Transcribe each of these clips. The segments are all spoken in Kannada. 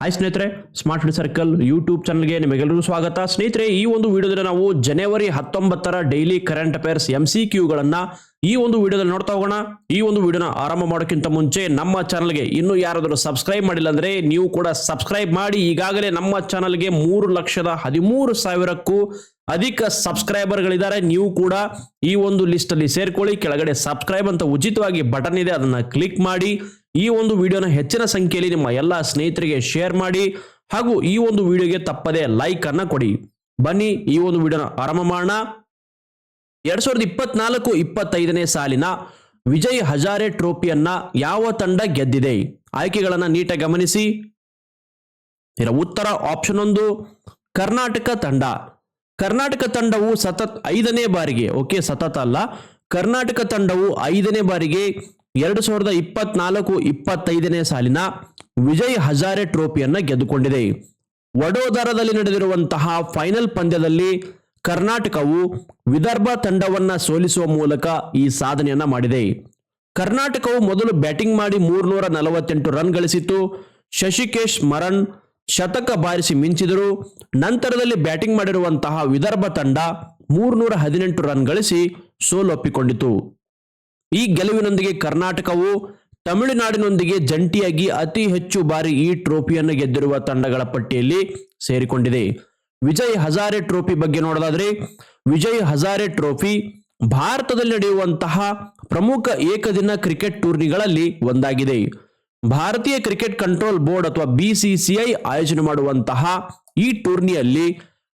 ಹಾಯ್ ಸ್ನೇಹಿತರೆ ಸ್ಮಾರ್ಟ್ ಸರ್ಕಲ್ ಯೂಟ್ಯೂಬ್ ಚಾನಲ್ಗೆ ನಿಮಗೆಲ್ಲರಿಗೂ ಸ್ವಾಗತ. ಸ್ನೇಹಿತರೆ, ಈ ಒಂದು ವಿಡಿಯೋದಲ್ಲಿ ನಾವು ಜನವರಿ ಹತ್ತೊಂಬತ್ತರ daily current affairs M C ಕ್ಯೂಗಳನ್ನು ಈ ಒಂದು ವಿಡಿಯೋದಲ್ಲಿ ನೋಡ್ತಾ ಹೋಗೋಣ. ಈ ಒಂದು ವಿಡಿಯೋನ ಆರಂಭ ಮಾಡೋಕ್ಕಿಂತ ಮುಂಚೆ ನಮ್ಮ ಚಾನಲ್ಗೆ ಇನ್ನೂ ಯಾರಾದರೂ ಸಬ್ಸ್ಕ್ರೈಬ್ ಮಾಡಿಲ್ಲ ಅಂದರೆ ನೀವು ಕೂಡ ಸಬ್ಸ್ಕ್ರೈಬ್ ಮಾಡಿ. ಈಗಾಗಲೇ ನಮ್ಮ ಚಾನಲ್ಗೆ ಮೂರು ಲಕ್ಷದ ಹದಿಮೂರು ಸಾವಿರಕ್ಕೂ ಅಧಿಕ ಸಬ್ಸ್ಕ್ರೈಬರ್ಗಳಿದ್ದಾರೆ ನೀವು ಕೂಡ ಈ ಒಂದು ಲಿಸ್ಟಲ್ಲಿ ಸೇರ್ಕೊಳ್ಳಿ. ಕೆಳಗಡೆ ಸಬ್ಸ್ಕ್ರೈಬ್ ಅಂತ ಉಚಿತವಾಗಿ ಬಟನ್ ಇದೆ. ಅದನ್ನು ಕ್ಲಿಕ್ ಮಾಡಿ. ಈ ಒಂದು ವಿಡಿಯೋನ ಹೆಚ್ಚಿನ ಸಂಖ್ಯೆಯಲ್ಲಿ ನಿಮ್ಮ ಎಲ್ಲ ಸ್ನೇಹಿತರಿಗೆ ಶೇರ್ ಮಾಡಿ ಹಾಗೂ ಈ ಒಂದು ವಿಡಿಯೋಗೆ ತಪ್ಪದೆ ಲೈಕ್ ಅನ್ನ ಕೊಡಿ. ಬನ್ನಿ, ಈ ಒಂದು ವಿಡಿಯೋನ ಆರಂಭ ಮಾಡೋಣ. ಎರಡ್ ಸಾವಿರದ ಇಪ್ಪತ್ನಾಲ್ಕು ಇಪ್ಪತ್ತೈದನೇ ಸಾಲಿನ ವಿಜಯ್ ಹಜಾರೆ ಟ್ರೋಫಿಯನ್ನ ಯಾವ ತಂಡ ಗೆದ್ದಿದೆ? ಆಯ್ಕೆಗಳನ್ನ ನೀಟಾಗಿ ಗಮನಿಸಿ. ಇದರ ಉತ್ತರ ಆಪ್ಷನ್ ಒಂದು, ಕರ್ನಾಟಕ ತಂಡ. ಕರ್ನಾಟಕ ತಂಡವು ಸತತ್ ಐದನೇ ಬಾರಿಗೆ ಓಕೆ ಸತತ ಅಲ್ಲ. ಕರ್ನಾಟಕ ತಂಡವು ಐದನೇ ಬಾರಿಗೆ ಎರಡು ಸಾವಿರದ ಇಪ್ಪತ್ನಾಲ್ಕು ಇಪ್ಪತ್ತೈದನೇ ಸಾಲಿನ ವಿಜಯ್ ಹಜಾರೆ ಟ್ರೋಫಿಯನ್ನು ಗೆದ್ದುಕೊಂಡಿದೆ. ವಡೋದರದಲ್ಲಿ ನಡೆದಿರುವಂತಹ ಫೈನಲ್ ಪಂದ್ಯದಲ್ಲಿ ಕರ್ನಾಟಕವು ವಿದರ್ಭ ತಂಡವನ್ನ ಸೋಲಿಸುವ ಮೂಲಕ ಈ ಸಾಧನೆಯನ್ನ ಮಾಡಿದೆ. ಕರ್ನಾಟಕವು ಮೊದಲು ಬ್ಯಾಟಿಂಗ್ ಮಾಡಿ ಮೂರ್ನೂರ ನಲವತ್ತೆಂಟು ರನ್ ಗಳಿಸಿತ್ತು. ಶಶಿಕೇಶ್ ಮರಣ್ ಶತಕ ಬಾರಿಸಿ ಮಿಂಚಿದರು. ನಂತರದಲ್ಲಿ ಬ್ಯಾಟಿಂಗ್ ಮಾಡಿರುವಂತಹ ವಿದರ್ಭ ತಂಡ ಮೂರ್ನೂರ ಹದಿನೆಂಟು ರನ್ ಗಳಿಸಿ ಸೋಲೊಪ್ಪಿಕೊಂಡಿತು ಈ ಗೆಲುವಿನೊಂದಿಗೆ ಕರ್ನಾಟಕವು ತಮಿಳುನಾಡಿನೊಂದಿಗೆ ಜಂಟಿಯಾಗಿ ಅತಿ ಹೆಚ್ಚು ಬಾರಿ ಈ ಟ್ರೋಫಿಯನ್ನು ಗೆದ್ದಿರುವ ತಂಡಗಳ ಪಟ್ಟಿಯಲ್ಲಿ ಸೇರಿಕೊಂಡಿದೆ. ವಿಜಯ್ ಹಜಾರೆ ಟ್ರೋಫಿ ಬಗ್ಗೆ ನೋಡೋದಾದ್ರೆ, ವಿಜಯ್ ಹಜಾರೆ ಟ್ರೋಫಿ ಭಾರತದಲ್ಲಿ ನಡೆಯುವಂತಹ ಪ್ರಮುಖ ಏಕದಿನ ಕ್ರಿಕೆಟ್ ಟೂರ್ನಿಗಳಲ್ಲಿ ಒಂದಾಗಿದೆ. ಭಾರತೀಯ ಕ್ರಿಕೆಟ್ ಕಂಟ್ರೋಲ್ ಬೋರ್ಡ್ ಅಥವಾ ಬಿಸಿಸಿಐ ಆಯೋಜನೆ ಮಾಡುವಂತಹ ಈ ಟೂರ್ನಿಯಲ್ಲಿ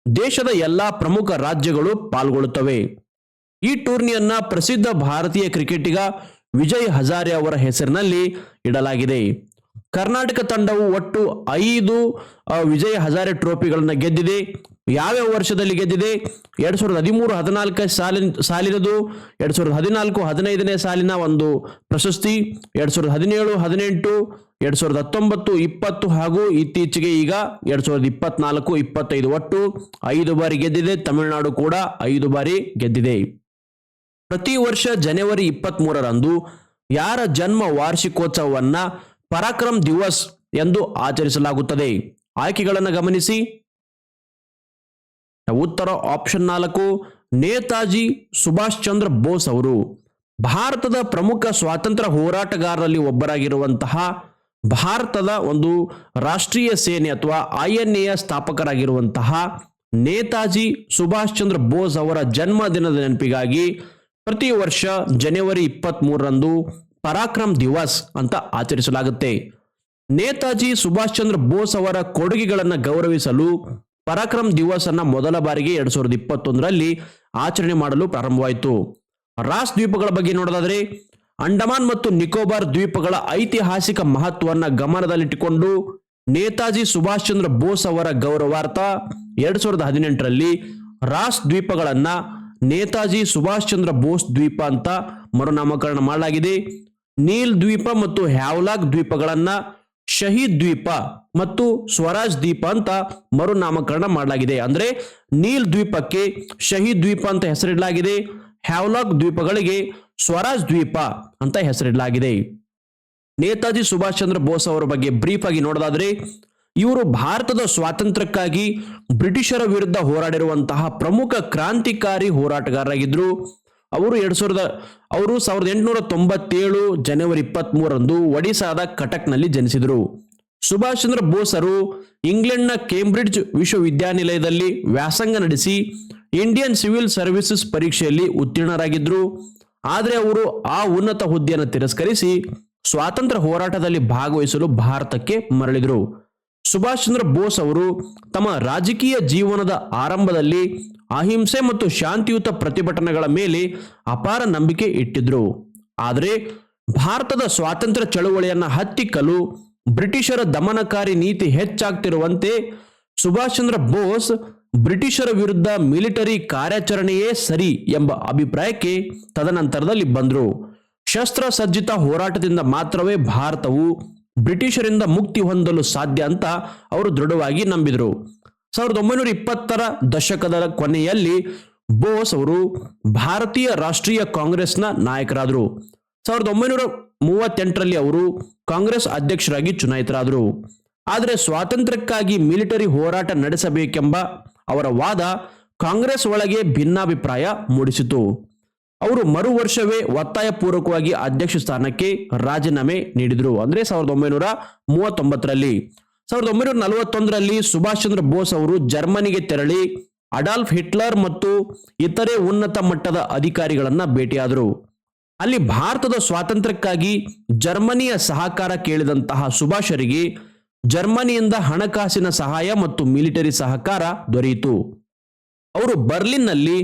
ದೇಶದ ಎಲ್ಲಾ ಪ್ರಮುಖ ರಾಜ್ಯಗಳು ಪಾಲ್ಗೊಳ್ಳುತ್ತವೆ. ಈ ಟೂರ್ನಿಯನ್ನ ಪ್ರಸಿದ್ಧ ಭಾರತೀಯ ಕ್ರಿಕೆಟಿಗ ವಿಜಯ್ ಹಜಾರೆ ಅವರ ಹೆಸರಿನಲ್ಲಿ ಇಡಲಾಗಿದೆ. ಕರ್ನಾಟಕ ತಂಡವು ಒಟ್ಟು ಐದು ವಿಜಯ್ ಹಜಾರೆ ಟ್ರೋಫಿಗಳನ್ನ ಗೆದ್ದಿದೆ. ಯಾವ್ಯಾವ ವರ್ಷದಲ್ಲಿ ಗೆದ್ದಿದೆ? ಎರಡ್ ಸಾವಿರದ ಹದಿಮೂರು ಹದಿನಾಲ್ಕ ಸಾಲಿನ, ಸಾಲಿನದು, ಎರಡ್ ಸಾವಿರದ ಹದಿನಾಲ್ಕು ಹದಿನೈದನೇ ಸಾಲಿನ ಒಂದು ಪ್ರಶಸ್ತಿ, ಎರಡ್ ಸಾವಿರದ ಹದಿನೇಳು, ಹದಿನೆಂಟು, ಎರಡ್ ಸಾವಿರದ ಹತ್ತೊಂಬತ್ತು, ಇಪ್ಪತ್ತು ಹಾಗೂ ಇತ್ತೀಚೆಗೆ ಈಗ ಎರಡ್ ಸಾವಿರದ ಇಪ್ಪತ್ನಾಲ್ಕು, ಇಪ್ಪತ್ತೈದು ಒಟ್ಟು ಐದು ಬಾರಿ ಗೆದ್ದಿದೆ. ತಮಿಳುನಾಡು ಕೂಡ ಐದು ಬಾರಿ ಗೆದ್ದಿದೆ. ಪ್ರತಿ ವರ್ಷ ಜನವರಿ ಇಪ್ಪತ್ತ್ ಮೂರರಂದು ಯಾರ ಜನ್ಮ ವಾರ್ಷಿಕೋತ್ಸವವನ್ನ ಪರಾಕ್ರಮ್ ದಿವಸ್ ಎಂದು ಆಚರಿಸಲಾಗುತ್ತದೆ. ಆಯ್ಕೆಗಳನ್ನು ಗಮನಿಸಿ. ಉತ್ತರ ಆಪ್ಷನ್ ನಾಲ್ಕು, ನೇತಾಜಿ ಸುಭಾಷ್ ಚಂದ್ರ ಬೋಸ್ ಅವರು ಭಾರತದ ಪ್ರಮುಖ ಸ್ವಾತಂತ್ರ್ಯ ಹೋರಾಟಗಾರರಲ್ಲಿ ಒಬ್ಬರಾಗಿರುವಂತಹ ಭಾರತದ ಒಂದು ರಾಷ್ಟ್ರೀಯ ಸೇನೆ ಅಥವಾ ಐ ಎನ್ ಸ್ಥಾಪಕರಾಗಿರುವಂತಹ ನೇತಾಜಿ ಸುಭಾಷ್ ಚಂದ್ರ ಬೋಸ್ ಅವರ ಜನ್ಮದಿನದ ನೆನಪಿಗಾಗಿ ಪ್ರತಿ ವರ್ಷ ಜನವರಿ ಇಪ್ಪತ್ತ್ ಮೂರರಂದು ಪರಾಕ್ರಮ್ ದಿವಸ್ ಅಂತ ಆಚರಿಸಲಾಗುತ್ತೆ. ನೇತಾಜಿ ಸುಭಾಷ್ ಚಂದ್ರ ಬೋಸ್ ಅವರ ಕೊಡುಗೆಗಳನ್ನು ಗೌರವಿಸಲು ಪರಾಕ್ರಮ್ ದಿವಸ್ ಅನ್ನ ಮೊದಲ ಬಾರಿಗೆ ಎರಡ್ ಸಾವಿರದ ಇಪ್ಪತ್ತೊಂದರಲ್ಲಿ ಆಚರಣೆ ಮಾಡಲು ಪ್ರಾರಂಭವಾಯಿತು. ರಾಸ್ ದ್ವೀಪಗಳ ಬಗ್ಗೆ ನೋಡೋದಾದ್ರೆ, ಅಂಡಮಾನ್ ಮತ್ತು ನಿಕೋಬಾರ್ ದ್ವೀಪಗಳ ಐತಿಹಾಸಿಕ ಮಹತ್ವವನ್ನು ಗಮನದಲ್ಲಿಟ್ಟುಕೊಂಡು ನೇತಾಜಿ ಸುಭಾಷ್ ಚಂದ್ರ ಬೋಸ್ ಅವರ ಗೌರವಾರ್ಥ ಎರಡ್ ಸಾವಿರದ ಹದಿನೆಂಟರಲ್ಲಿ ರಾಸ್ ದ್ವೀಪಗಳನ್ನ ನೇತಾಜಿ ಸುಭಾಷ್ ಚಂದ್ರ ಬೋಸ್ ದ್ವೀಪ ಅಂತ ಮರುನಾಮಕರಣ ಮಾಡಲಾಗಿದೆ. ನೀಲ್ ದ್ವೀಪ ಮತ್ತು ಹ್ಯಾವ್ಲಾಗ್ ದ್ವೀಪಗಳನ್ನ ಶಹೀದ್ ದ್ವೀಪ ಮತ್ತು ಸ್ವರಾಜ್ ದ್ವೀಪ ಅಂತ ಮರುನಾಮಕರಣ ಮಾಡಲಾಗಿದೆ. ಅಂದ್ರೆ ನೀಲ್ ದ್ವೀಪಕ್ಕೆ ಶಹೀದ್ ದ್ವೀಪ ಅಂತ ಹೆಸರಿಡಲಾಗಿದೆ. ಹ್ಯಾವ್ಲಾಗ್ ದ್ವೀಪಗಳಿಗೆ ಸ್ವರಾಜ್ ದ್ವೀಪ ಅಂತ ಹೆಸರಿಡಲಾಗಿದೆ. ನೇತಾಜಿ ಸುಭಾಷ್ ಚಂದ್ರ ಬೋಸ್ ಅವರ ಬಗ್ಗೆ ಬ್ರೀಫ್ ಆಗಿ ನೋಡೋದಾದ್ರೆ ಇವರು ಭಾರತದ ಸ್ವಾತಂತ್ರ್ಯಕ್ಕಾಗಿ ಬ್ರಿಟಿಷರ ವಿರುದ್ಧ ಹೋರಾಡಿರುವಂತಹ ಪ್ರಮುಖ ಕ್ರಾಂತಿಕಾರಿ ಹೋರಾಟಗಾರರಾಗಿದ್ದರು ಅವರು ಎರಡ್ ಸಾವಿರದ, ಅವರು ಸಾವಿರದ ಎಂಟುನೂರ ತೊಂಬತ್ತೇಳು ಜನವರಿ ಇಪ್ಪತ್ತ್ ಮೂರರಂದು ಒಡಿಸಾದ ಕಟಕ್ನಲ್ಲಿ ಜನಿಸಿದರು. ಸುಭಾಷ್ ಚಂದ್ರ ಬೋಸರು ಇಂಗ್ಲೆಂಡ್ನ ಕೇಂಬ್ರಿಡ್ಜ್ ವಿಶ್ವವಿದ್ಯಾನಿಲಯದಲ್ಲಿ ವ್ಯಾಸಂಗ ನಡೆಸಿ ಇಂಡಿಯನ್ ಸಿವಿಲ್ ಸರ್ವಿಸಸ್ ಪರೀಕ್ಷೆಯಲ್ಲಿ ಉತ್ತೀರ್ಣರಾಗಿದ್ದರು ಆದರೆ ಅವರು ಆ ಉನ್ನತ ಹುದ್ದೆಯನ್ನು ತಿರಸ್ಕರಿಸಿ ಸ್ವಾತಂತ್ರ್ಯ ಹೋರಾಟದಲ್ಲಿ ಭಾಗವಹಿಸಲು ಭಾರತಕ್ಕೆ ಮರಳಿದರು. ಸುಭಾಷ್ ಚಂದ್ರ ಬೋಸ್ ಅವರು ತಮ್ಮ ರಾಜಕೀಯ ಜೀವನದ ಆರಂಭದಲ್ಲಿ ಅಹಿಂಸೆ ಮತ್ತು ಶಾಂತಿಯುತ ಪ್ರತಿಭಟನೆಗಳ ಮೇಲೆ ಅಪಾರ ನಂಬಿಕೆ ಇಟ್ಟಿದ್ರು. ಆದರೆ ಭಾರತದ ಸ್ವಾತಂತ್ರ್ಯ ಚಳುವಳಿಯನ್ನ ಹತ್ತಿಕ್ಕಲು ಬ್ರಿಟಿಷರ ದಮನಕಾರಿ ನೀತಿ ಹೆಚ್ಚಾಗ್ತಿರುವಂತೆ ಸುಭಾಷ್ ಚಂದ್ರ ಬೋಸ್ ಬ್ರಿಟಿಷರ ವಿರುದ್ಧ ಮಿಲಿಟರಿ ಕಾರ್ಯಾಚರಣೆಯೇ ಸರಿ ಎಂಬ ಅಭಿಪ್ರಾಯಕ್ಕೆ ತದನಂತರದಲ್ಲಿ ಬಂದರು. ಶಸ್ತ್ರಸಜ್ಜಿತ ಹೋರಾಟದಿಂದ ಮಾತ್ರವೇ ಭಾರತವು ಬ್ರಿಟಿಷರಿಂದ ಮುಕ್ತಿ ಹೊಂದಲು ಸಾಧ್ಯ ಅಂತ ಅವರು ದೃಢವಾಗಿ ನಂಬಿದರು. ಸಾವಿರದ ಒಂಬೈನೂರ ಇಪ್ಪತ್ತರ ದಶಕದ ಕೊನೆಯಲ್ಲಿ ಬೋಸ್ ಅವರು ಭಾರತೀಯ ರಾಷ್ಟ್ರೀಯ ಕಾಂಗ್ರೆಸ್ನ ನಾಯಕರಾದರು. ಸಾವಿರದ ಒಂಬೈನೂರ ಮೂವತ್ತೆಂಟರಲ್ಲಿ ಅವರು ಕಾಂಗ್ರೆಸ್ ಅಧ್ಯಕ್ಷರಾಗಿ ಚುನಾಯಿತರಾದರು. ಆದರೆ ಸ್ವಾತಂತ್ರ್ಯಕ್ಕಾಗಿ ಮಿಲಿಟರಿ ಹೋರಾಟ ನಡೆಸಬೇಕೆಂಬ ಅವರ ವಾದ ಕಾಂಗ್ರೆಸ್ ಒಳಗೆ ಭಿನ್ನಾಭಿಪ್ರಾಯ ಮೂಡಿಸಿತು. ಅವರು ಮರು ವರ್ಷವೇ ಒತ್ತಾಯ ಪೂರ್ವಕವಾಗಿ ಅಧ್ಯಕ್ಷ ಸ್ಥಾನಕ್ಕೆ ರಾಜೀನಾಮೆ ನೀಡಿದರು. ಅಂದ್ರೆ ಸಾವಿರದ ಒಂಬೈನೂರ ಮೂವತ್ತೊಂಬತ್ತರಲ್ಲಿ. ಸಾವಿರದ ಒಂಬೈನೂರ ನಲವತ್ತೊಂದರಲ್ಲಿ ಸುಭಾಷ್ ಚಂದ್ರ ಬೋಸ್ ಅವರು ಜರ್ಮನಿಗೆ ತೆರಳಿ ಅಡಾಲ್ಫ್ ಹಿಟ್ಲರ್ ಮತ್ತು ಇತರೆ ಉನ್ನತ ಮಟ್ಟದ ಅಧಿಕಾರಿಗಳನ್ನ ಭೇಟಿಯಾದರು. ಅಲ್ಲಿ ಭಾರತದ ಸ್ವಾತಂತ್ರ್ಯಕ್ಕಾಗಿ ಜರ್ಮನಿಯ ಸಹಕಾರ ಕೇಳಿದಂತಹ ಸುಭಾಷರಿಗೆ ಜರ್ಮನಿಯಿಂದ ಹಣಕಾಸಿನ ಸಹಾಯ ಮತ್ತು ಮಿಲಿಟರಿ ಸಹಕಾರ ದೊರೆಯಿತು. ಅವರು ಬರ್ಲಿನ್ನಲ್ಲಿ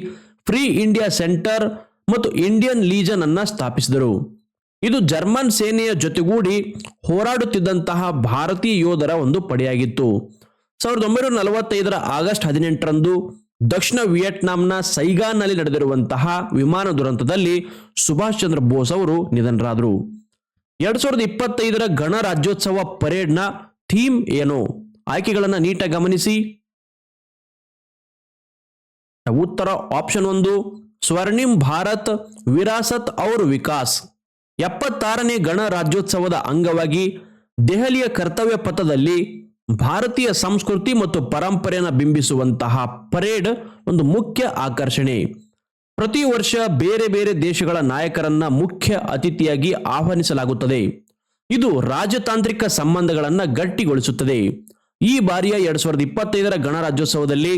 ಫ್ರೀ ಇಂಡಿಯಾ ಸೆಂಟರ್ ಮತ್ತು ಇಂಡಿಯನ್ ಲೀಜನ್ ಅನ್ನ ಸ್ಥಾಪಿಸಿದರು. ಇದು ಜರ್ಮನ್ ಸೇನೆಯ ಜೊತೆಗೂಡಿ ಹೋರಾಡುತ್ತಿದ್ದಂತಹ ಭಾರತೀಯ ಯೋಧರ ಒಂದು ಪಡೆಯಾಗಿತ್ತು. ಸಾವಿರದ ಒಂಬೈನೂರ ನಲವತ್ತೈದರ ಆಗಸ್ಟ್ ಹದಿನೆಂಟರಂದು ದಕ್ಷಿಣ ವಿಯೆಟ್ನಾಂನ ಸೈಗಾನ್ನಲ್ಲಿ ನಡೆದಿರುವಂತಹ ವಿಮಾನ ದುರಂತದಲ್ಲಿ ಸುಭಾಷ್ ಚಂದ್ರ ಬೋಸ್ ಅವರು ನಿಧನರಾದರು. ಎರಡ್ ಸಾವಿರದ ಇಪ್ಪತ್ತೈದರ ಗಣರಾಜ್ಯೋತ್ಸವ ಪರೇಡ್ನ ಥೀಮ್ ಏನು? ಆಯ್ಕೆಗಳನ್ನು ನೀಟಾಗಿ ಗಮನಿಸಿ. ಉತ್ತರ ಆಪ್ಷನ್ ಒಂದು ಸ್ವರ್ಣಿಂ ಭಾರತ್, ವಿರಾಸತ್ ಔರ್ ವಿಕಾಸ್. ಎಪ್ಪತ್ತಾರನೇ ಗಣರಾಜ್ಯೋತ್ಸವದ ಅಂಗವಾಗಿ ದೆಹಲಿಯ ಕರ್ತವ್ಯ ಪಥದಲ್ಲಿ ಭಾರತೀಯ ಸಂಸ್ಕೃತಿ ಮತ್ತು ಪರಂಪರೆಯನ್ನು ಬಿಂಬಿಸುವಂತಹ ಪರೇಡ್ ಒಂದು ಮುಖ್ಯ ಆಕರ್ಷಣೆ. ಪ್ರತಿ ವರ್ಷ ಬೇರೆ ಬೇರೆ ದೇಶಗಳ ನಾಯಕರನ್ನ ಮುಖ್ಯ ಅತಿಥಿಯಾಗಿ ಆಹ್ವಾನಿಸಲಾಗುತ್ತದೆ. ಇದು ರಾಜತಾಂತ್ರಿಕ ಸಂಬಂಧಗಳನ್ನು ಗಟ್ಟಿಗೊಳಿಸುತ್ತದೆ. ಈ ಬಾರಿಯ ಎರಡ್ ಸಾವಿರದ ಇಪ್ಪತ್ತೈದರ ಗಣರಾಜ್ಯೋತ್ಸವದಲ್ಲಿ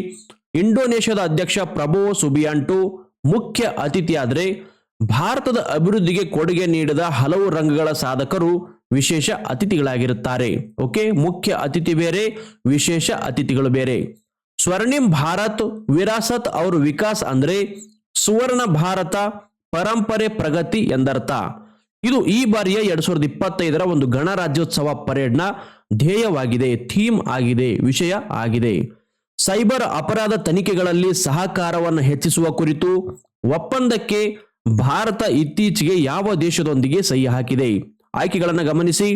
ಇಂಡೋನೇಷ್ಯಾದ ಅಧ್ಯಕ್ಷ ಪ್ರಭೋ ಸುಬಿಯಾಂಟು ಮುಖ್ಯ ಅತಿಥಿಯಾದರೆ ಭಾರತದ ಅಭಿವೃದ್ಧಿಗೆ ಕೊಡುಗೆ ನೀಡಿದ ಹಲವು ರಂಗಗಳ ಸಾಧಕರು ವಿಶೇಷ ಅತಿಥಿಗಳಾಗಿರುತ್ತಾರೆ. ಓಕೆ? ಮುಖ್ಯ ಅತಿಥಿ ಬೇರೆ, ವಿಶೇಷ ಅತಿಥಿಗಳು ಬೇರೆ. ಸ್ವರ್ಣಿಂ ಭಾರತ್, ವಿರಾಸತ್ ಅವರು ವಿಕಾಸ್ ಅಂದ್ರೆ ಸುವರ್ಣ ಭಾರತ ಪರಂಪರೆ ಪ್ರಗತಿ ಎಂದರ್ಥ. ಇದು ಈ ಬಾರಿಯ ಎರಡ್ ಸಾವಿರದ ಇಪ್ಪತ್ತೈದರ ಒಂದು ಗಣರಾಜ್ಯೋತ್ಸವ ಪರೇಡ್ನ ಧ್ಯೇಯವಾಗಿದೆ, ಥೀಮ್ ಆಗಿದೆ, ವಿಷಯ ಆಗಿದೆ. ಸೈಬರ್ ಅಪರಾಧ ತನಿಖೆಗಳಲ್ಲಿ ಸಹಕಾರವನ್ನು ಹೆಚ್ಚಿಸುವ ಕುರಿತು ಒಪ್ಪಂದಕ್ಕೆ ಭಾರತ ಇತ್ತೀಚೆಗೆ ಯಾವ ದೇಶದೊಂದಿಗೆ ಸಹಿ ಹಾಕಿದೆ? ಆಯ್ಕೆಗಳನ್ನು ಗಮನಿಸಿ.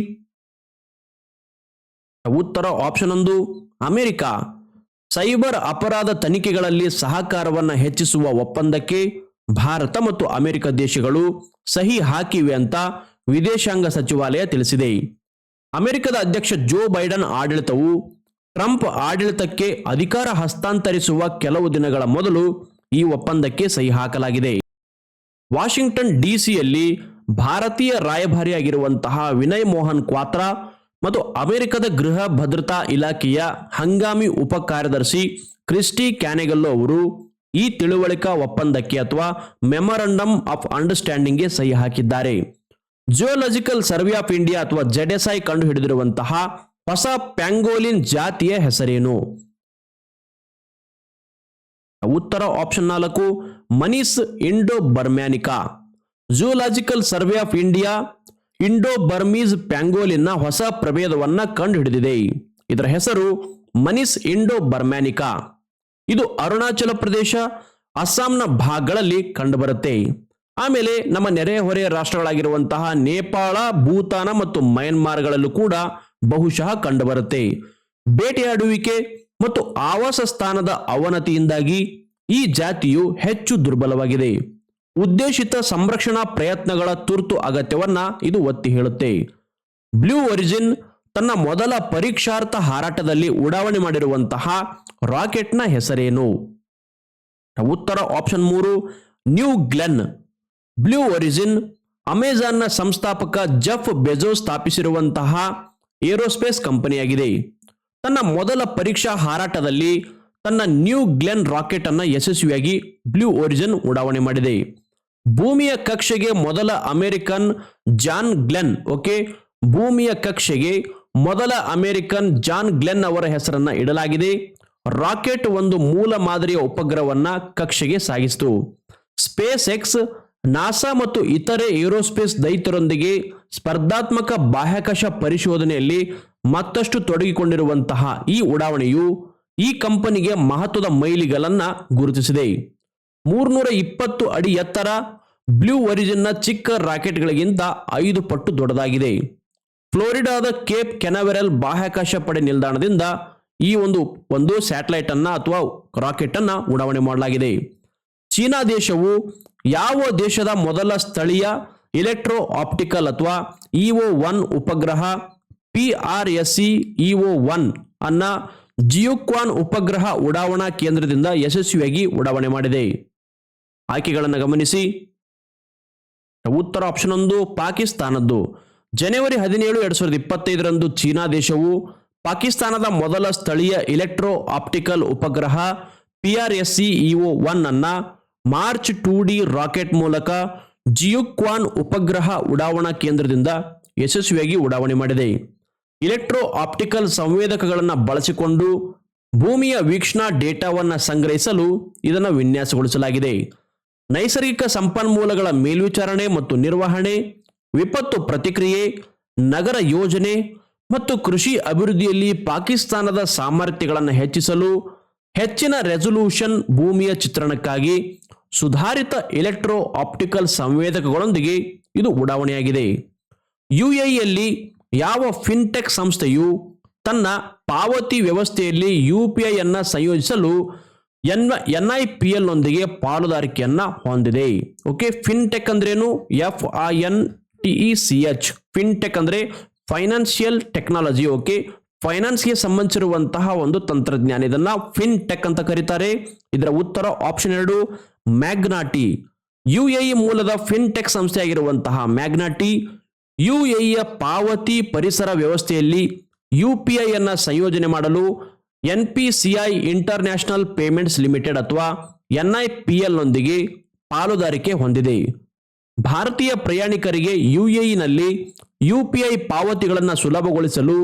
ಉತ್ತರ ಆಪ್ಷನ್ ಒಂದು, ಅಮೆರಿಕ. ಸೈಬರ್ ಅಪರಾಧ ತನಿಖೆಗಳಲ್ಲಿ ಸಹಕಾರವನ್ನು ಹೆಚ್ಚಿಸುವ ಒಪ್ಪಂದಕ್ಕೆ ಭಾರತ ಮತ್ತು ಅಮೆರಿಕ ದೇಶಗಳು ಸಹಿ ಹಾಕಿವೆ ಅಂತ ವಿದೇಶಾಂಗ ಸಚಿವಾಲಯ ತಿಳಿಸಿದೆ. ಅಮೆರಿಕದ ಅಧ್ಯಕ್ಷ ಜೋ ಬೈಡನ್ ಆಡಳಿತವು ಟ್ರಂಪ್ ಆಡಳಿತಕ್ಕೆ ಅಧಿಕಾರ ಹಸ್ತಾಂತರಿಸುವ ಕೆಲವು ದಿನಗಳ ಮೊದಲು ಈ ಒಪ್ಪಂದಕ್ಕೆ ಸಹಿ ಹಾಕಲಾಗಿದೆ. ವಾಷಿಂಗ್ಟನ್ ಡಿಸಿಯಲ್ಲಿ ಭಾರತೀಯ ರಾಯಭಾರಿಯಾಗಿರುವಂತಹ ವಿನಯ್ ಮೋಹನ್ ಕ್ವಾತ್ರಾ ಮತ್ತು ಅಮೆರಿಕದ ಗೃಹ ಭದ್ರತಾ ಇಲಾಖೆಯ ಹಂಗಾಮಿ ಉಪ ಕಾರ್ಯದರ್ಶಿ ಕ್ರಿಸ್ಟಿ ಕ್ಯಾನೆಗಲ್ಲೋ ಅವರು ಈ ತಿಳುವಳಿಕಾ ಒಪ್ಪಂದಕ್ಕೆ ಅಥವಾ ಮೆಮೊರಂಡಮ್ ಆಫ್ ಅಂಡರ್ಸ್ಟ್ಯಾಂಡಿಂಗ್ಗೆ ಸಹಿ ಹಾಕಿದ್ದಾರೆ. ಜಿಯೋಲಾಜಿಕಲ್ ಸರ್ವೆ ಆಫ್ ಇಂಡಿಯಾ ಅಥವಾ ಜೆಡೆಸೈ ಕಂಡು ಹಿಡಿದಿರುವಂತಹ ಹೊಸ ಪ್ಯಾಂಗೋಲಿನ್ ಜಾತಿಯ ಹೆಸರೇನು? ಉತ್ತರ ಆಪ್ಷನ್ ನಾಲ್ಕು, Manis indoburmanica zoological survey of India Indo Burmese ಪ್ಯಾಂಗೋಲಿನ್ನ ಹೊಸ ಪ್ರಭೇದವನ್ನ ಕಂಡುಹಿಡಿದಿದೆ. ಇದರ ಹೆಸರು ಮನೀಸ್ ಇಂಡೋ ಬರ್ಮ್ಯಾನಿಕಾ ಇದು ಅರುಣಾಚಲ ಪ್ರದೇಶ, ಅಸ್ಸಾಂನ ಭಾಗಗಳಲ್ಲಿ ಕಂಡುಬರುತ್ತೆ. ಆಮೇಲೆ ನಮ್ಮ ನೆರೆಹೊರೆಯ ರಾಷ್ಟ್ರಗಳಾಗಿರುವಂತಹ ನೇಪಾಳ, ಭೂತಾನ ಮತ್ತು ಮಯನ್ಮಾರ್ಗಳಲ್ಲೂ ಕೂಡ ಬಹುಶಃ ಕಂಡುಬರುತ್ತೆ. ಬೇಟೆಯಾಡುವಿಕೆ ಮತ್ತು ಆವಾಸ ಸ್ಥಾನದ ಅವನತಿಯಿಂದಾಗಿ ಈ ಜಾತಿಯು ಹೆಚ್ಚು ದುರ್ಬಲವಾಗಿದೆ. ಉದ್ದೇಶಿತ ಸಂರಕ್ಷಣಾ ಪ್ರಯತ್ನಗಳ ತುರ್ತು ಅಗತ್ಯವನ್ನ ಇದು ಒತ್ತಿ ಹೇಳುತ್ತೆ. ಬ್ಲೂ ಒರಿಜಿನ್ ತನ್ನ ಮೊದಲ ಪರೀಕ್ಷಾರ್ಥ ಹಾರಾಟದಲ್ಲಿ ಉಡಾವಣೆ ಮಾಡಿರುವಂತಹ ರಾಕೆಟ್ನ ಹೆಸರೇನು? ಉತ್ತರ ಆಪ್ಷನ್ ಮೂರು, ನ್ಯೂ ಗ್ಲೆನ್. ಬ್ಲೂ ಒರಿಜಿನ್ ಅಮೆಜಾನ್ನ ಸಂಸ್ಥಾಪಕ ಜಫ್ ಬೆಜೋ ಸ್ಥಾಪಿಸಿರುವಂತಹ ಏರೋಸ್ಪೇಸ್ ಕಂಪನಿಯಾಗಿದೆ. ತನ್ನ ಮೊದಲ ಪರೀಕ್ಷಾ ಹಾರಾಟದಲ್ಲಿ ತನ್ನ ನ್ಯೂ ಗ್ಲೆನ್ ರಾಕೆಟ್ ಅನ್ನ ಯಶಸ್ವಿಯಾಗಿ ಬ್ಲೂ ಒರಿಜಿನ್ ಉಡಾವಣೆ ಮಾಡಿದೆ. ಭೂಮಿಯ ಕಕ್ಷೆಗೆ ಮೊದಲ ಅಮೆರಿಕನ್ ಜಾನ್ ಗ್ಲೆನ್, ಓಕೆ? ಭೂಮಿಯ ಕಕ್ಷೆಗೆ ಮೊದಲ ಅಮೆರಿಕನ್ ಜಾನ್ ಗ್ಲೆನ್ ಅವರ ಹೆಸರನ್ನ ಇಡಲಾಗಿದೆ. ರಾಕೆಟ್ ಒಂದು ಮೂಲ ಮಾದರಿಯ ಉಪಗ್ರಹವನ್ನ ಕಕ್ಷೆಗೆ ಸಾಗಿಸಿತು. ಸ್ಪೇಸ್ ಎಕ್ಸ್, ನಾಸಾ ಮತ್ತು ಇತರೆ ಏರೋಸ್ಪೇಸ್ ದೈತ್ಯರೊಂದಿಗೆ ಸ್ಪರ್ಧಾತ್ಮಕ ಬಾಹ್ಯಾಕಾಶ ಪರಿಶೋಧನೆಯಲ್ಲಿ ಮತ್ತಷ್ಟು ತೊಡಗಿಕೊಂಡಿರುವಂತಹ ಈ ಉಡಾವಣೆಯು ಈ ಕಂಪನಿಗೆ ಮಹತ್ವದ ಮೈಲಿಗಲನ್ನ ಗುರುತಿಸಿದೆ. ಮೂರ್ನೂರ ಇಪ್ಪತ್ತು ಅಡಿ ಎತ್ತರ ಬ್ಲೂ ಒರಿಜಿನ್ನ ಚಿಕ್ಕ ರಾಕೆಟ್ಗಳಿಗಿಂತ ಐದು ಪಟ್ಟು ದೊಡ್ಡದಾಗಿದೆ. ಫ್ಲೋರಿಡಾದ ಕೇಪ್ ಕೆನವೆರಲ್ ಬಾಹ್ಯಾಕಾಶ ಪಡೆ ನಿಲ್ದಾಣದಿಂದ ಈ ಒಂದು ಒಂದು ಸ್ಯಾಟಲೈಟ್ ಅನ್ನ ಅಥವಾ ರಾಕೆಟ್ ಅನ್ನ ಉಡಾವಣೆ ಮಾಡಲಾಗಿದೆ. ಚೀನಾ ದೇಶವು ಯಾವ ದೇಶದ ಮೊದಲ ಸ್ಥಳೀಯ ಇಲೆಕ್ಟ್ರೋ ಆಪ್ಟಿಕಲ್ ಅಥವಾ ಇಒ ಒನ್ ಉಪಗ್ರಹ P R S C EO one ಅನ್ನ ಜಿಯುಕ್ವಾನ್ ಉಪಗ್ರಹ ಉಡಾವಣಾ ಕೇಂದ್ರದಿಂದ ಯಶಸ್ವಿಯಾಗಿ ಉಡಾವಣೆ ಮಾಡಿದೆ. ಆಯ್ಕೆಗಳನ್ನು ಗಮನಿಸಿ. ಉತ್ತರ ಆಪ್ಷನ್ ಒಂದು, ಪಾಕಿಸ್ತಾನದ್ದು. ಜನವರಿ ಹದಿನೇಳು, ಎರಡ್ ಸಾವಿರದ ಇಪ್ಪತ್ತೈದರಂದು ಚೀನಾ ದೇಶವು ಪಾಕಿಸ್ತಾನದ ಮೊದಲ ಸ್ಥಳೀಯ ಇಲೆಕ್ಟ್ರೋ ಆಪ್ಟಿಕಲ್ ಉಪಗ್ರಹ P R S C EO one ಅನ್ನ ಮಾರ್ಚ್ ಟೂ ಡಿ ರಾಕೆಟ್ ಮೂಲಕ ಜಿಯುಕ್ವಾನ್ ಉಪಗ್ರಹ ಉಡಾವಣಾ ಕೇಂದ್ರದಿಂದ ಯಶಸ್ವಿಯಾಗಿ ಉಡಾವಣೆ ಮಾಡಿದೆ. ಇಲೆಕ್ಟ್ರೋ ಆಪ್ಟಿಕಲ್ ಸಂವೇದಕಗಳನ್ನು ಬಳಸಿಕೊಂಡು ಭೂಮಿಯ ವೀಕ್ಷಣಾ ಡೇಟಾವನ್ನು ಸಂಗ್ರಹಿಸಲು ಇದನ್ನು ವಿನ್ಯಾಸಗೊಳಿಸಲಾಗಿದೆ. ನೈಸರ್ಗಿಕ ಸಂಪನ್ಮೂಲಗಳ ಮೇಲ್ವಿಚಾರಣೆ ಮತ್ತು ನಿರ್ವಹಣೆ, ವಿಪತ್ತು ಪ್ರತಿಕ್ರಿಯೆ, ನಗರ ಯೋಜನೆ ಮತ್ತು ಕೃಷಿ ಅಭಿವೃದ್ಧಿಯಲ್ಲಿ ಪಾಕಿಸ್ತಾನದ ಸಾಮರ್ಥ್ಯಗಳನ್ನು ಹೆಚ್ಚಿಸಲು ಹೆಚ್ಚಿನ ರೆಸೊಲ್ಯೂಷನ್ ಭೂಮಿಯ ಚಿತ್ರಣಕ್ಕಾಗಿ ಸುಧಾರಿತ ಎಲೆಕ್ಟ್ರೋ ಆಪ್ಟಿಕಲ್ ಸಂವೇದಕಗಳೊಂದಿಗೆ ಇದು ಉಡಾವಣೆಯಾಗಿದೆ. ಯುಎಇಯಲ್ಲಿ ಯಾವ ಫಿನ್ಟೆಕ್ ಸಂಸ್ಥೆಯು ತನ್ನ ಪಾವತಿ ವ್ಯವಸ್ಥೆಯಲ್ಲಿ ಯು ಪಿ ಐ ಅನ್ನು ಸಂಯೋಜಿಸಲು N N I P L ನೊಂದಿಗೆ ಪಾಲುದಾರಿಕೆಯನ್ನ ಹೊಂದಿದೆ. ಓಕೆ, ಫಿನ್ಟೆಕ್ ಅಂದ್ರೇನು? F I N T C H. Fintech ಅಂದ್ರೆ ಫೈನಾನ್ಷಿಯಲ್ ಟೆಕ್ನಾಲಜಿ, ಓಕೆ? ಫೈನಾನ್ಸ್ಗೆ ಸಂಬಂಧಿಸಿರುವಂತಹ ಒಂದು ತಂತ್ರಜ್ಞಾನ. ಇದನ್ನ ಫಿನ್ಟೆಕ್ ಅಂತ ಕರೀತಾರೆ. ಇದರ ಉತ್ತರ ಆಪ್ಷನ್ ಎರಡು ಮ್ಯಾಗ್ನಾಟಿ, ಯುಎಇ ಮೂಲದ ಫಿನ್ಟೆಕ್ ಸಂಸ್ಥೆಯಾಗಿರುವಂತಹ ಮ್ಯಾಗ್ನಾಟಿ, ಯುಎಇಯ ಪಾವತಿ ಪರಿಸರ ವ್ಯವಸ್ಥೆಯಲ್ಲಿ ಯುಪಿಐ ಅನ್ನ ಸಂಯೋಜನೆ ಮಾಡಲು N P C I international payments limited ಅಥವಾ ಎನ್ ಐ ಪಿ ಎಲ್ ನೊಂದಿಗೆ ಪಾಲುದಾರಿಕೆ ಹೊಂದಿದೆ. ಭಾರತೀಯ ಪ್ರಯಾಣಿಕರಿಗೆ ಯುಎಇನಲ್ಲಿ ಯುಪಿಐ ಪಾವತಿಗಳನ್ನು ಸುಲಭಗೊಳಿಸಲು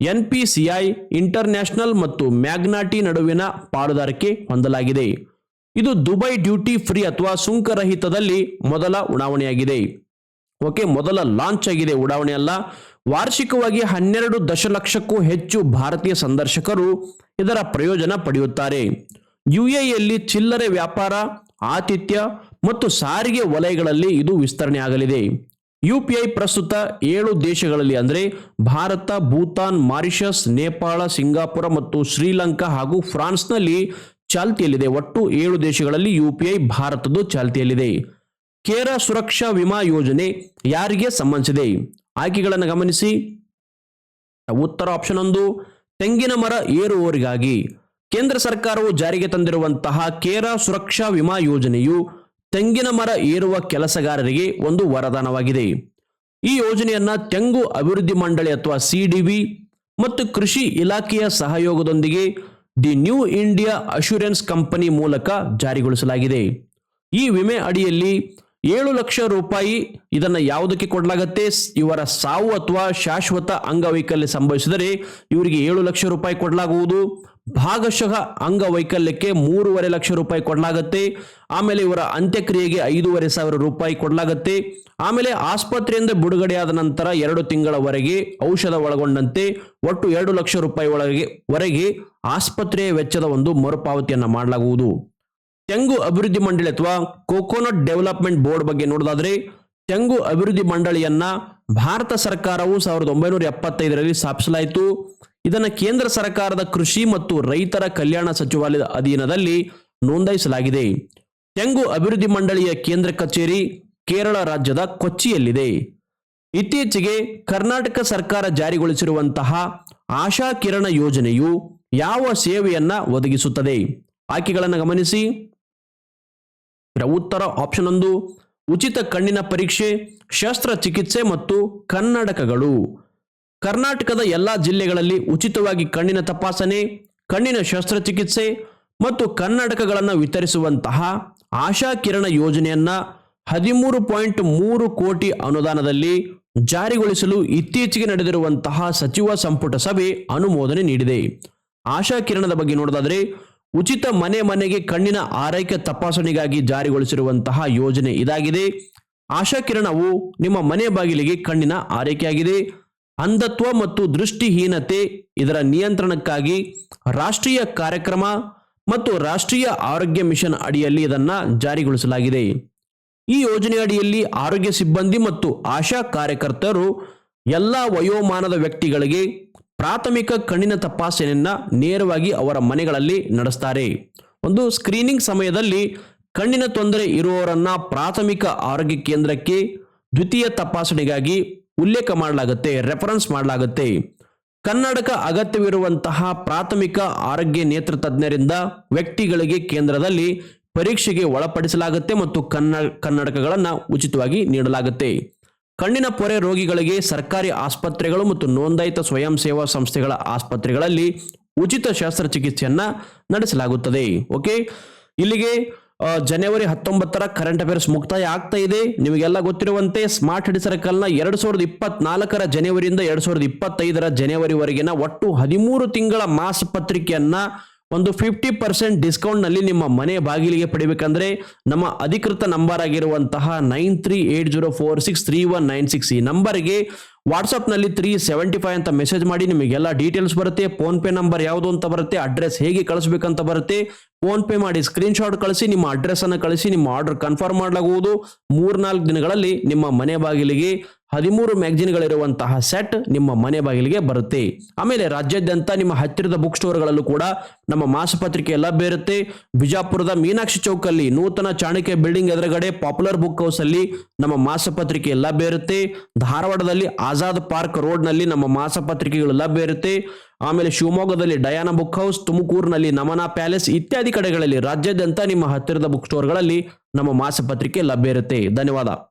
N P C I international ಮತ್ತು ಮ್ಯಾಗ್ನಾಟಿ ನಡುವಿನ ಪಾಲುದಾರಿಕೆ ಹೊಂದಲಾಗಿದೆ. ಇದು ದುಬೈ ಡ್ಯೂಟಿ ಫ್ರೀ ಅಥವಾ ಸುಂಕರಹಿತದಲ್ಲಿ ಮೊದಲ ಉಡಾವಣೆಯಾಗಿದೆ. ಓಕೆ, ಮೊದಲ ಲಾಂಚ್ ಆಗಿದೆ ಉಡಾವಣೆ ಅಲ್ಲ. ವಾರ್ಷಿಕವಾಗಿ ಹನ್ನೆರಡು ದಶಲಕ್ಷಕ್ಕೂ ಹೆಚ್ಚು ಭಾರತೀಯ ಸಂದರ್ಶಕರು ಇದರ ಪ್ರಯೋಜನ ಪಡೆಯುತ್ತಾರೆ. ಯುಎಯಲ್ಲಿ ಚಿಲ್ಲರೆ ವ್ಯಾಪಾರ, ಆತಿಥ್ಯ ಮತ್ತು ಸಾರಿಗೆ ವಲಯಗಳಲ್ಲಿ ಇದು ವಿಸ್ತರಣೆ ಆಗಲಿದೆ. ಯುಪಿಐ ಪ್ರಸ್ತುತ ಏಳು ದೇಶಗಳಲ್ಲಿ ಅಂದರೆ ಭಾರತ, ಭೂತಾನ್, ಮಾರಿಷಸ್, ನೇಪಾಳ, ಸಿಂಗಾಪುರ ಮತ್ತು ಶ್ರೀಲಂಕಾ ಹಾಗೂ ಫ್ರಾನ್ಸ್ನಲ್ಲಿ ಚಾಲ್ತಿಯಲ್ಲಿದೆ. ಒಟ್ಟು ಏಳು ದೇಶಗಳಲ್ಲಿ ಯುಪಿಐ ಭಾರತದ್ದು ಚಾಲ್ತಿಯಲ್ಲಿದೆ. ಕೇರ ಸುರಕ್ಷಾ ವಿಮಾ ಯೋಜನೆ ಯಾರಿಗೆ ಸಂಬಂಧಿಸಿದೆ? ಆಯ್ಕೆಗಳನ್ನು ಗಮನಿಸಿ. ಉತ್ತರ ಆಪ್ಷನ್ ಒಂದು, ತೆಂಗಿನ ಮರ ಏರುವವರಿಗಾಗಿ. ಕೇಂದ್ರ ಸರ್ಕಾರವು ಜಾರಿಗೆ ತಂದಿರುವಂತಹ ಕೇರ ಸುರಕ್ಷಾ ವಿಮಾ ಯೋಜನೆಯು ತೆಂಗಿನ ಮರ ಏರುವ ಕೆಲಸಗಾರರಿಗೆ ಒಂದು ವರದಾನವಾಗಿದೆ. ಈ ಯೋಜನೆಯನ್ನ ತೆಂಗು ಅಭಿವೃದ್ಧಿ ಮಂಡಳಿ ಅಥವಾ ಸಿಡಿಬಿ ಮತ್ತು ಕೃಷಿ ಇಲಾಖೆಯ ಸಹಯೋಗದೊಂದಿಗೆ the New India Assurance company ಮೂಲಕ ಜಾರಿಗೊಳಿಸಲಾಗಿದೆ. ಈ ವಿಮೆ ಅಡಿಯಲ್ಲಿ ಏಳು ಲಕ್ಷ ರೂಪಾಯಿ ಇದನ್ನು ಯಾವುದಕ್ಕೆ ಕೊಡಲಾಗತ್ತೆ? ಇವರ ಸಾವು ಅಥವಾ ಶಾಶ್ವತ ಅಂಗವೈಕಲ್ಯ ಸಂಭವಿಸಿದರೆ ಇವರಿಗೆ ಏಳು ಲಕ್ಷ ರೂಪಾಯಿ ಕೊಡಲಾಗುವುದು. ಭಾಗಶಃ ಅಂಗವೈಕಲ್ಯಕ್ಕೆ ಮೂರುವರೆ ಲಕ್ಷ ರೂಪಾಯಿ ಕೊಡಲಾಗತ್ತೆ. ಆಮೇಲೆ ಇವರ ಅಂತ್ಯಕ್ರಿಯೆಗೆ ಐದೂವರೆ ಸಾವಿರ ರೂಪಾಯಿ ಕೊಡಲಾಗತ್ತೆ. ಆಮೇಲೆ ಆಸ್ಪತ್ರೆಯಿಂದ ಬಿಡುಗಡೆಯಾದ ನಂತರ ಎರಡು ತಿಂಗಳವರೆಗೆ ಔಷಧ ಒಳಗೊಂಡಂತೆ ಒಟ್ಟು ಎರಡು ಲಕ್ಷ ರೂಪಾಯಿ ಒಳಗೆ ವರೆಗೆ ಆಸ್ಪತ್ರೆಯ ವೆಚ್ಚದ ಒಂದು ಮರುಪಾವತಿಯನ್ನು ಮಾಡಲಾಗುವುದು. ತೆಂಗು ಅಭಿವೃದ್ಧಿ ಮಂಡಳಿ ಅಥವಾ ಕೋಕೋನಟ್ ಡೆವಲಪ್ಮೆಂಟ್ ಬೋರ್ಡ್ ಬಗ್ಗೆ ನೋಡೋದಾದ್ರೆ, ತೆಂಗು ಅಭಿವೃದ್ಧಿ ಮಂಡಳಿಯನ್ನ ಭಾರತ ಸರ್ಕಾರವು ಸಾವಿರದ ಒಂಬೈನೂರ ಎಪ್ಪತ್ತೈದರಲ್ಲಿ ಸ್ಥಾಪಿಸಲಾಯಿತು. ಇದನ್ನು ಕೇಂದ್ರ ಸರ್ಕಾರದ ಕೃಷಿ ಮತ್ತು ರೈತರ ಕಲ್ಯಾಣ ಸಚಿವಾಲಯದ ಅಧೀನದಲ್ಲಿ ನೋಂದಾಯಿಸಲಾಗಿದೆ. ತೆಂಗು ಅಭಿವೃದ್ಧಿ ಮಂಡಳಿಯ ಕೇಂದ್ರ ಕಚೇರಿ ಕೇರಳ ರಾಜ್ಯದ ಕೊಚ್ಚಿಯಲ್ಲಿದೆ. ಇತ್ತೀಚೆಗೆ ಕರ್ನಾಟಕ ಸರ್ಕಾರ ಜಾರಿಗೊಳಿಸಿರುವಂತಹ ಆಶಾ ಕಿರಣ ಯೋಜನೆಯು ಯಾವ ಸೇವೆಯನ್ನ ಒದಗಿಸುತ್ತದೆ? ಆಯ್ಕೆಗಳನ್ನು ಗಮನಿಸಿ. ಉತ್ತರ ಆಪ್ಷನ್ ಒಂದು, ಉಚಿತ ಕಣ್ಣಿನ ಪರೀಕ್ಷೆ ಶಸ್ತ್ರಚಿಕಿತ್ಸೆ ಮತ್ತು ಕನ್ನಡಕಗಳು. ಕರ್ನಾಟಕದ ಎಲ್ಲ ಜಿಲ್ಲೆಗಳಲ್ಲಿ ಉಚಿತವಾಗಿ ಕಣ್ಣಿನ ತಪಾಸಣೆ, ಕಣ್ಣಿನ ಶಸ್ತ್ರಚಿಕಿತ್ಸೆ ಮತ್ತು ಕನ್ನಡಕಗಳನ್ನು ವಿತರಿಸುವಂತಹ ಆಶಾ ಕಿರಣ ಯೋಜನೆಯನ್ನ ಹದಿಮೂರು ಪಾಯಿಂಟ್ ಮೂರು ಕೋಟಿ ಅನುದಾನದಲ್ಲಿ ಜಾರಿಗೊಳಿಸಲು ಇತ್ತೀಚೆಗೆ ನಡೆದಿರುವಂತಹ ಸಚಿವ ಸಂಪುಟ ಸಭೆ ಅನುಮೋದನೆ ನೀಡಿದೆ. ಆಶಾ ಕಿರಣದ ಬಗ್ಗೆ ನೋಡೋದಾದ್ರೆ ಉಚಿತ ಮನೆ ಮನೆಗೆ ಕಣ್ಣಿನ ಆರೈಕೆ ತಪಾಸಣೆಗಾಗಿ ಜಾರಿಗೊಳಿಸಿರುವಂತಹ ಯೋಜನೆ ಇದಾಗಿದೆ. ಆಶಾ ಕಿರಣವು ನಿಮ್ಮ ಮನೆ ಬಾಗಿಲಿಗೆ ಕಣ್ಣಿನ ಆರೈಕೆಯಾಗಿದೆ. ಅಂಧತ್ವ ಮತ್ತು ದೃಷ್ಟಿಹೀನತೆ ಇದರ ನಿಯಂತ್ರಣಕ್ಕಾಗಿ ರಾಷ್ಟ್ರೀಯ ಕಾರ್ಯಕ್ರಮ ಮತ್ತು ರಾಷ್ಟ್ರೀಯ ಆರೋಗ್ಯ ಮಿಷನ್ ಅಡಿಯಲ್ಲಿ ಇದನ್ನು ಜಾರಿಗೊಳಿಸಲಾಗಿದೆ. ಈ ಯೋಜನೆ ಅಡಿಯಲ್ಲಿ ಆರೋಗ್ಯ ಸಿಬ್ಬಂದಿ ಮತ್ತು ಆಶಾ ಕಾರ್ಯಕರ್ತರು ಎಲ್ಲ ವಯೋಮಾನದ ವ್ಯಕ್ತಿಗಳಿಗೆ ಪ್ರಾಥಮಿಕ ಕಣ್ಣಿನ ತಪಾಸಣೆಯನ್ನ ನೇರವಾಗಿ ಅವರ ಮನೆಗಳಲ್ಲಿ ನಡೆಸ್ತಾರೆ. ಒಂದು ಸ್ಕ್ರೀನಿಂಗ್ ಸಮಯದಲ್ಲಿ ಕಣ್ಣಿನ ತೊಂದರೆ ಇರುವವರನ್ನ ಪ್ರಾಥಮಿಕ ಆರೋಗ್ಯ ಕೇಂದ್ರಕ್ಕೆ ದ್ವಿತೀಯ ತಪಾಸಣೆಗಾಗಿ ಉಲ್ಲೇಖ ಮಾಡಲಾಗುತ್ತೆ ರೆಫರೆನ್ಸ್ ಮಾಡಲಾಗುತ್ತೆ. ಕನ್ನಡಕ ಅಗತ್ಯವಿರುವಂತಹ ಪ್ರಾಥಮಿಕ ಆರೋಗ್ಯ ನೇತ್ರ ತಜ್ಞರಿಂದ ವ್ಯಕ್ತಿಗಳಿಗೆ ಕೇಂದ್ರದಲ್ಲಿ ಪರೀಕ್ಷೆಗೆ ಒಳಪಡಿಸಲಾಗುತ್ತೆ ಮತ್ತು ಕನ್ನಡ ಕನ್ನಡಕಗಳನ್ನು ಉಚಿತವಾಗಿ ನೀಡಲಾಗುತ್ತೆ. ಕಣ್ಣಿನ ಪೊರೆ ರೋಗಿಗಳಿಗೆ ಸರ್ಕಾರಿ ಆಸ್ಪತ್ರೆಗಳು ಮತ್ತು ನೋಂದಾಯಿತ ಸ್ವಯಂ ಸೇವಾ ಸಂಸ್ಥೆಗಳ ಆಸ್ಪತ್ರೆಗಳಲ್ಲಿ ಉಚಿತ ಶಸ್ತ್ರಚಿಕಿತ್ಸೆಯನ್ನ ನಡೆಸಲಾಗುತ್ತದೆ. ಓಕೆ? ಇಲ್ಲಿಗೆ ಜನವರಿ ಹತ್ತೊಂಬತ್ತರ ಕರೆಂಟ್ ಅಫೇರ್ಸ್ ಮುಕ್ತಾಯ ಆಗ್ತಾ ಇದೆ. ನಿಮಗೆಲ್ಲ ಗೊತ್ತಿರುವಂತೆ ಸ್ಮಾರ್ಟ್ ಸಿಟಿ ಸರ್ಕಲ್ನ ಎರಡು ಸಾವಿರದ ಇಪ್ಪತ್ನಾಲ್ಕರ ಜನವರಿಯಿಂದ ಎರಡು ಸಾವಿರದ ಇಪ್ಪತ್ತೈದರ ಜನವರಿವರೆಗಿನ ಒಟ್ಟು ಹದಿಮೂರು ತಿಂಗಳ ಮಾಸ ಪತ್ರಿಕೆಯನ್ನ ಒಂದು ಫಿಫ್ಟಿ ಪರ್ಸೆಂಟ್ ಡಿಸ್ಕೌಂಟ್ನಲ್ಲಿ ನಿಮ್ಮ ಮನೆ ಬಾಗಿಲಿಗೆ ಪಡಿಬೇಕಂದ್ರೆ ನಮ್ಮ ಅಧಿಕೃತ ನಂಬರ್ ಆಗಿರುವಂತಹ nine three eight zero four six three one nine six ಈ ನಂಬರ್ಗೆ ವಾಟ್ಸಪ್ನಲ್ಲಿ ತ್ರೀ ಸೆವೆಂಟಿ ಫೈವ್ ಅಂತ ಮೆಸೇಜ್ ಮಾಡಿ ನಿಮಗೆಲ್ಲ ಡೀಟೇಲ್ಸ್ ಬರುತ್ತೆ. ಫೋನ್ ಪೇ ನಂಬರ್ ಯಾವುದು ಅಂತ ಬರುತ್ತೆ. ಅಡ್ರೆಸ್ ಹೇಗೆ ಕಳಿಸ್ಬೇಕಂತ ಬರುತ್ತೆ. ಫೋನ್ ಪೇ ಮಾಡಿ ಸ್ಕ್ರೀನ್ಶಾಟ್ ಕಳಿಸಿ, ನಿಮ್ಮ ಅಡ್ರೆಸ್ ಅನ್ನು ಕಳಿಸಿ, ನಿಮ್ಮ ಆರ್ಡರ್ ಕನ್ಫರ್ಮ್ ಮಾಡಲಾಗುವುದು. ಮೂರ್ನಾಲ್ಕು ದಿನಗಳಲ್ಲಿ ನಿಮ್ಮ ಮನೆ ಬಾಗಿಲಿಗೆ ಹದಿಮೂರು ಮ್ಯಾಗ್ಜಿನ್ಗಳಿರುವಂತಹ ಸೆಟ್ ನಿಮ್ಮ ಮನೆ ಬಾಗಿಲಿಗೆ ಬರುತ್ತೆ. ಆಮೇಲೆ ರಾಜ್ಯಾದ್ಯಂತ ನಿಮ್ಮ ಹತ್ತಿರದ ಬುಕ್ ಸ್ಟೋರ್ಗಳಲ್ಲೂ ಕೂಡ ನಮ್ಮ ಮಾಸಪತ್ರಿಕೆ ಲಭ್ಯ ಇರುತ್ತೆ ಬಿಜಾಪುರದ ಮೀನಾಕ್ಷಿ ಚೌಕಲ್ಲಿ ನೂತನ ಚಾಣಕ್ಯ ಬಿಲ್ಡಿಂಗ್ ಎದುರುಗಡೆ ಪಾಪ್ಯುಲರ್ ಬುಕ್ ಹೌಸ್ ಅಲ್ಲಿ ನಮ್ಮ ಮಾಸಪತ್ರಿಕೆ ಲಭ್ಯ ಇರುತ್ತೆ ಧಾರವಾಡದಲ್ಲಿ ಆಜಾದ್ ಪಾರ್ಕ್ ರೋಡ್ನಲ್ಲಿ ನಮ್ಮ ಮಾಸಪತ್ರಿಕೆಗಳು ಲಭ್ಯ ಇರುತ್ತೆ ಆಮೇಲೆ ಶಿವಮೊಗ್ಗದಲ್ಲಿ ಡಯಾನ ಬುಕ್ ಹೌಸ್, ತುಮಕೂರಿನಲ್ಲಿ ನಮನ ಪ್ಯಾಲೇಸ್ ಇತ್ಯಾದಿ ಕಡೆಗಳಲ್ಲಿ ರಾಜ್ಯಾದ್ಯಂತ ನಿಮ್ಮ ಹತ್ತಿರದ ಬುಕ್ ಸ್ಟೋರ್ಗಳಲ್ಲಿ ನಮ್ಮ ಮಾಸಪತ್ರಿಕೆ ಲಭ್ಯ ಇರುತ್ತೆ ಧನ್ಯವಾದ.